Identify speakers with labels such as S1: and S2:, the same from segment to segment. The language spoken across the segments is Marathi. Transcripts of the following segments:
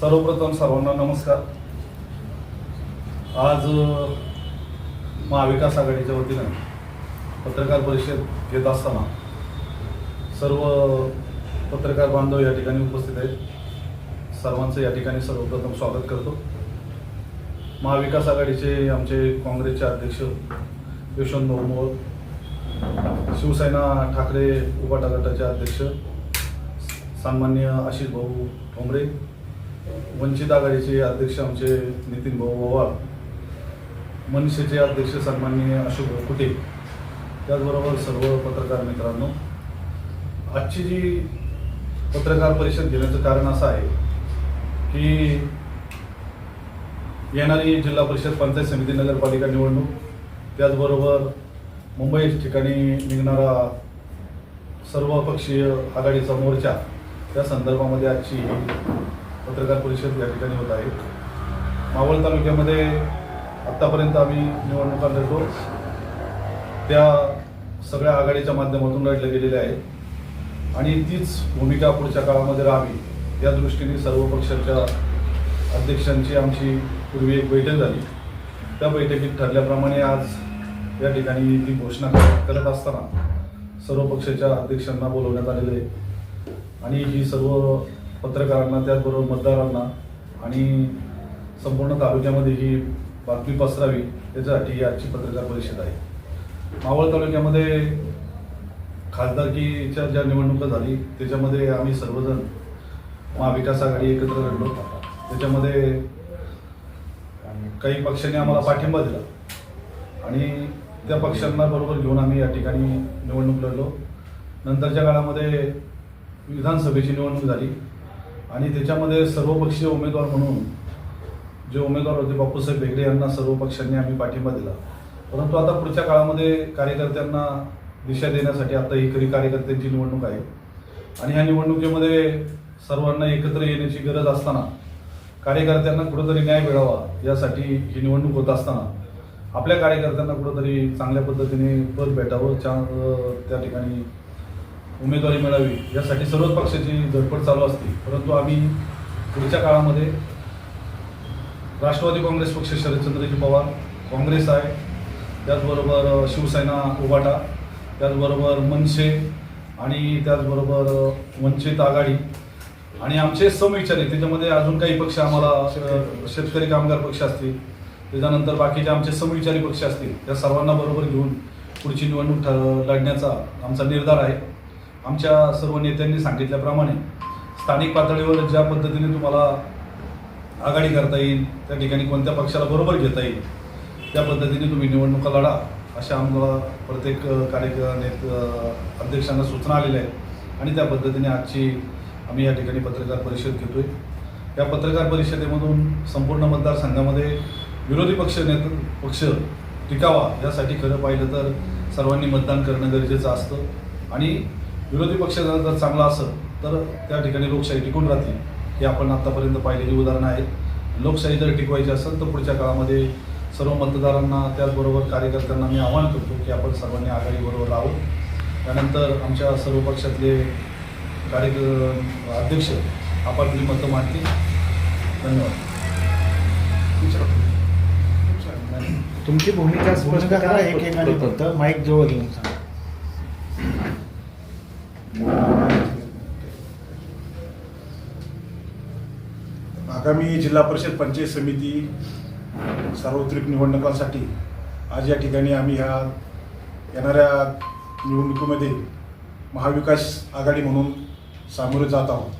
S1: सर्वप्रथम सर्वांना नमस्कार. आज महाविकास आघाडीच्या वतीनं पत्रकार परिषद घेत असताना सर्व पत्रकार बांधव या ठिकाणी उपस्थित आहेत. सर्वांचं या ठिकाणी सर्वप्रथम स्वागत करतो. महाविकास आघाडीचे आमचे काँग्रेसचे अध्यक्ष यशवंत भाऊ मोहोळ शिवसेना ठाकरे उपाटा गटाचे अध्यक्ष सन्मान्य आशिष भाऊ ठोंबरे वंचित आघाडीचे अध्यक्ष आमचे नितीन भाऊ पवार मनसेचे अध्यक्ष सन्मान्य अशोक भाऊ कुटे. त्याचबरोबर सर्व पत्रकार मित्रांनो आजची जी पत्रकार परिषद घेण्याचं कारण असं आहे की येणारी जिल्हा परिषद पंचायत समिती नगरपालिका निवडणूक त्याचबरोबर मुंबई ठिकाणी निघणारा सर्वपक्षीय आघाडीचा मोर्चा त्या संदर्भामध्ये आजची पत्रकार परिषद या ठिकाणी होत आहे. मावळ तालुक्यामध्ये आत्तापर्यंत आम्ही निवडणुका लढतो. त्या सगळ्या आघाडीच्या माध्यमातून लढल्या गेलेल्या आहेत आणि तीच भूमिका पुढच्या काळामध्ये राहावी या दृष्टीने सर्व पक्षाच्या अध्यक्षांची आमची पूर्वी एक बैठक झाली. त्या बैठकीत ठरल्याप्रमाणे आज या ठिकाणी ती घोषणा करत असताना सर्व पक्षाच्या अध्यक्षांना बोलवण्यात आलेले आहे. आणि ही सर्व पत्रकारांना त्याचबरोबर मतदारांना आणि संपूर्ण तालुक्यामध्ये ही बातमी पसरावी याच्यासाठी ही आजची पत्रकार परिषद आहे. मावळ तालुक्यामध्ये खासदारकीच्या ज्या निवडणुका झाली त्याच्यामध्ये आम्ही सर्वजण महाविकास आघाडी एकत्र लढलो त्याच्यामध्ये काही पक्षांनी आम्हाला पाठिंबा दिला. आणि त्या पक्षांना बरोबर घेऊन आम्ही या ठिकाणी निवडणूक लढलो. नंतरच्या काळामध्ये विधानसभेची निवडणूक झाली. आणि त्याच्यामध्ये सर्वपक्षीय उमेदवार म्हणून जे उमेदवार होते बापूसाहेब बेगडे यांना सर्व पक्षांनी आम्ही पाठिंबा दिला. परंतु आता पुढच्या काळामध्ये कार्यकर्त्यांना दिशा देण्यासाठी आता ही खरी कार्यकर्त्यांची निवडणूक आहे. आणि ह्या निवडणुकीमध्ये सर्वांना एकत्र येण्याची गरज असताना कार्यकर्त्यांना कुठंतरी न्याय मिळावा यासाठी ही निवडणूक होत असताना आपल्या कार्यकर्त्यांना कुठंतरी चांगल्या पद्धतीने पद भेटावं त्या ठिकाणी उमेदवारी मिळावी यासाठी सर्वच पक्षाची धडपड चालू असते. परंतु आम्ही पुढच्या काळामध्ये राष्ट्रवादी काँग्रेस पक्ष शरदचंद्रजी पवार काँग्रेस आहे त्याचबरोबर शिवसेना उभाटा त्याचबरोबर मनसे आणि त्याचबरोबर वंचित आघाडी आणि आमचे समविचारी. त्याच्यामध्ये अजून काही पक्ष आम्हाला शेतकरी. कामगार पक्ष असतील त्याच्यानंतर बाकीचे आमचे समविचारी पक्ष असतील त्या सर्वांना बरोबर घेऊन पुढची निवडणूक ठ- लढण्याचा आमचा निर्धार आहे. आमच्या सर्व नेत्यांनी सांगितल्याप्रमाणे स्थानिक पातळीवर ज्या पद्धतीने तुम्हाला आघाडी करता येईल त्या ठिकाणी कोणत्या पक्षाला बरोबर घेता येईल त्या पद्धतीने तुम्ही निवडणुका लढा अशा आम्हाला प्रत्येक अ, नेत अध्यक्षांना सूचना आलेल्या आहेत. आणि त्या पद्धतीने आजची आम्ही या ठिकाणी पत्रकार परिषद घेतो आहे या पत्रकार परिषदेमधून संपूर्ण मतदारसंघामध्ये विरोधी पक्ष नेत पक्ष टिकावा यासाठी खरं पाहिलं तर सर्वांनी मतदान करणं गरजेचं असतं. आणि विरोधी पक्षाचा जर चांगला असेल तर त्या ठिकाणी लोकशाही टिकून राहतील. हे आपण आतापर्यंत पाहिलेली उदाहरणं आहेत. लोकशाही जर टिकवायची असेल तर पुढच्या काळामध्ये सर्व मतदारांना त्याचबरोबर कार्यकर्त्यांना मी आवाहन करतो की आपण सर्वांनी आघाडीबरोबर राहू त्यानंतर आमच्या सर्व पक्षातले कार्य अध्यक्ष आपापली मतं मांडतील. धन्यवाद.
S2: तुमची भूमिका स्पष्ट करा एकेकाने फक्त माईक जवळ घेऊन सांगा.
S3: आगामी जिल्हा परिषद पंचायत समिती सार्वत्रिक निवडणुकांसाठी आज या ठिकाणी आम्ही ह्या येणाऱ्या निवडणुकीमध्ये महाविकास आघाडी म्हणून सामोरे जात आहोत.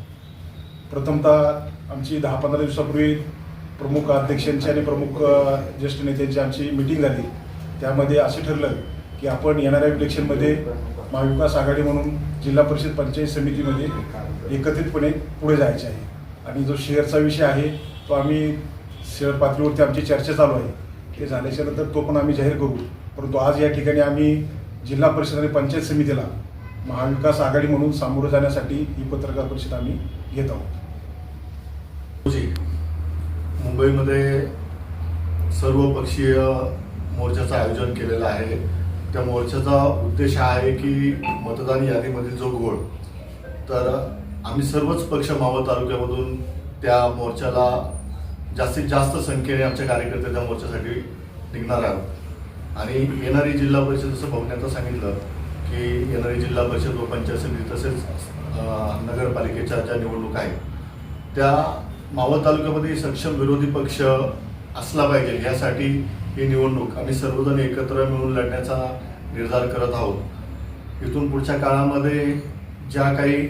S3: प्रथमतः आमची दहा पंधरा दिवसापूर्वी प्रमुख अध्यक्षांची आणि प्रमुख ज्येष्ठ नेत्यांची आमची मिटिंग झाली. त्यामध्ये असे ठरलं की आपण येणाऱ्या इलेक्शनमध्ये महाविकास आघाडी म्हणून जिल्हा परिषद पंचायत समितीमध्ये एकत्रितपणे पुढे जायचे आहे. आणि जो शेअरचा विषय आहे तो आम्ही शेअर पातळीवरती आमची चर्चा चालू आहे. ते झाल्याच्यानंतर तो पण आम्ही जाहीर करू. परंतु आज या ठिकाणी आम्ही जिल्हा परिषद आणि पंचायत समितीला महाविकास आघाडी म्हणून सामोरं जाण्यासाठी ही पत्रकार परिषद आम्ही घेत आहोत.
S4: मुंबईमध्ये सर्वपक्षीय मोर्चाचं आयोजन केलेलं आहे. त्या मोर्चाचा उद्देश हा आहे की मतदान यादीमधील जो घोळ तर आम्ही सर्वच पक्ष मावळ तालुक्यामधून त्या मोर्चाला जास्तीत जास्त संख्येने आमचे कार्यकर्ते त्या मोर्चासाठी निघणार आहोत. आणि येणारी जिल्हा परिषद जसं बघण्याचं सांगितलं की येणारी जिल्हा परिषद व पंचायत समिती तसेच नगरपालिकेच्या ज्या निवडणुका आहेत त्या मावळ तालुक्यामध्ये सक्षम विरोधी पक्ष असला पाहिजे. यासाठी ही निवडणूक आम्ही सर्वजण एकत्र मिळून लढण्याचा निर्धार करत आहोत. इथून पुढच्या काळामध्ये ज्या काही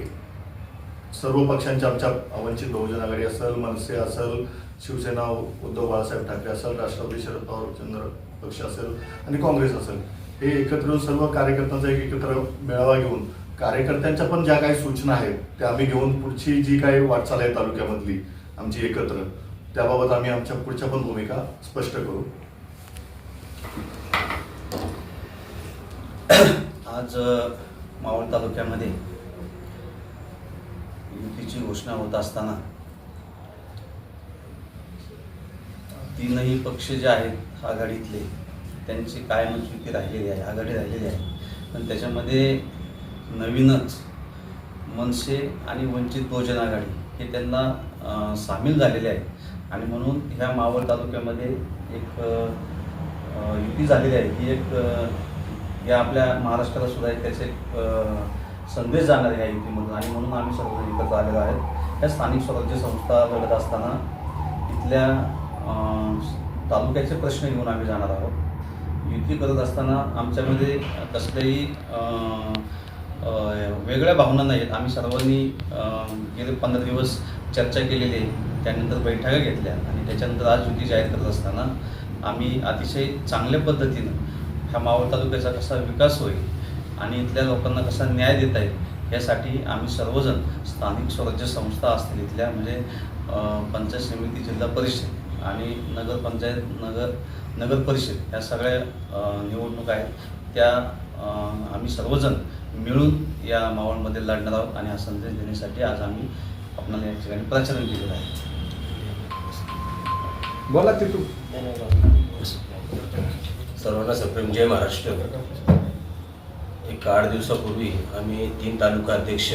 S4: सर्व पक्षांच्या आमच्या वंचित बहुजन आघाडी असेल मनसे असेल शिवसेना उद्धव बाळासाहेब ठाकरे असेल राष्ट्रवादी शरद पवार चंद्र पक्ष असेल आणि काँग्रेस असेल हे एकत्र येऊन सर्व कार्यकर्त्यांचा एक एकत्र मेळावा घेऊन कार्यकर्त्यांच्या पण ज्या काही सूचना आहेत त्या आम्ही घेऊन पुढची जी काही वाटचाल आहे तालुक्यामधली आमची एकत्र. त्याबाबत आम्ही आमच्या पुढच्या पण भूमिका स्पष्ट करू.
S5: आज मावळ तालुक्यामध्ये युतीची घोषणा होत असताना तीनही पक्ष जे आहेत आघाडीतले त्यांची कायमच युती राहिलेली आहे आघाडी राहिलेली आहे. पण त्याच्यामध्ये नवीनच मनसे आणि वंचित बहुजन आघाडी हे त्यांना सामील झालेले आहे आणि म्हणून ह्या मावळ तालुक्यामध्ये एक युती झालेली आहे. ही एक या आपल्या महाराष्ट्राला सुद्धा एक त्याचे एक संदेश जाणार आहे या युतीमधून. आणि म्हणून आम्ही सर्व एकत्र आलेलो आहेत. या स्थानिक स्वराज्य संस्था लढत असताना इथल्या तालुक्याचे प्रश्न घेऊन आम्ही जाणार आहोत. युती करत असताना आमच्यामध्ये कसल्याही वेगळ्या भावना नाहीत आम्ही सर्वांनी गेले पंधरा दिवस चर्चा केलेली आहे. त्यानंतर बैठका घेतल्या. आणि त्याच्यानंतर आज युती जाहीर करत असताना आम्ही अतिशय चांगल्या पद्धतीनं ह्या मावळ तालुक्याचा कसा विकास होईल आणि इथल्या लोकांना कसा न्याय देता येईल यासाठी आम्ही सर्वजण स्थानिक स्वराज्य संस्था असतील इथल्या म्हणजे पंचायत समिती जिल्हा परिषद आणि नगरपंचायत नगर नगर परिषद या सगळ्या निवडणुका आहेत. त्या आम्ही सर्वजण मिळून या मावळमध्ये लढणार आहोत आणि हा संदेश देण्यासाठी आज आम्ही आपल्याला या ठिकाणी प्रचारण केलेलं आहे.
S2: बोला ते तू
S6: सर्वांना सप्रेम जय महाराष्ट्र. एक आठ दिवसापूर्वी आम्ही तीन तालुका अध्यक्ष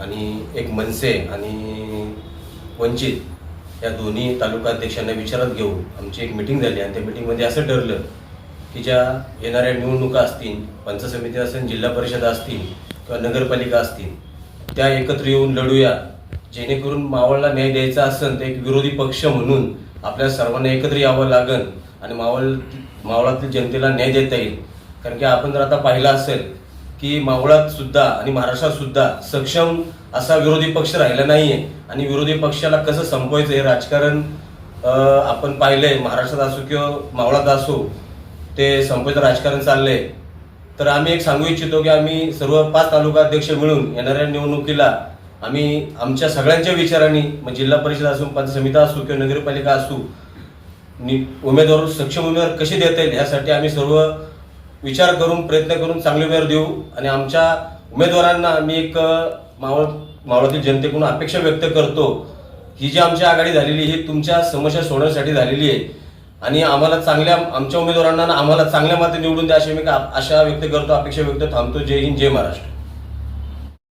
S6: आणि एक मनसे आणि वंचित या दोन्ही तालुका अध्यक्षांना विचारात घेऊन आमची एक मिटिंग झाली. आणि त्या मिटिंगमध्ये असं ठरलं की ज्या येणाऱ्या निवडणुका असतील पंचायत समिती असेल जिल्हा परिषद असतील किंवा नगरपालिका असतील त्या एकत्र येऊन लढूया. जेणेकरून मावळला न्याय द्यायचा असेल तर एक विरोधी पक्ष म्हणून आपल्या सर्वांना एकत्र यावं लागन आणि मावळ मावळातील जनतेला न्याय देता येईल. कारण की आपण जर आता पाहिलं असेल की मावळात सुद्धा आणि महाराष्ट्रात सुद्धा सक्षम असा विरोधी पक्ष राहिला नाहीये आणि विरोधी पक्षाला कसं संपवायचं हे राजकारण आपण पाहिलंय. महाराष्ट्रात असो किंवा मावळात असो ते संपवायचं राजकारण चाललंय. तर आम्ही एक सांगू इच्छितो की आम्ही सर्व पाच तालुका अध्यक्ष मिळून येणाऱ्या निवडणुकीला आम्ही आमच्या सगळ्यांच्या विचारांनी मग जिल्हा परिषद असो पंच समिता असो किंवा नगरपालिका असो नि उमेदवार सक्षम उमेदवार कसे देता येईल यासाठी आम्ही सर्व विचार करून प्रयत्न करून चांगले उमेदवार देऊ. आणि आमच्या उमेदवारांना आम्ही एक मावळ मावळातील जनतेकडून अपेक्षा व्यक्त करतो. ही जी आमची आघाडी झालेली ही तुमच्या समस्या सोडवण्यासाठी झालेली आहे. आणि आम्हाला चांगल्या आमच्या उमेदवारांना आम्हाला चांगल्या मते निवडून द्या अशी मी आशा व्यक्त करतो अपेक्षा व्यक्त थांबतो. जय हिंद जय महाराष्ट्र.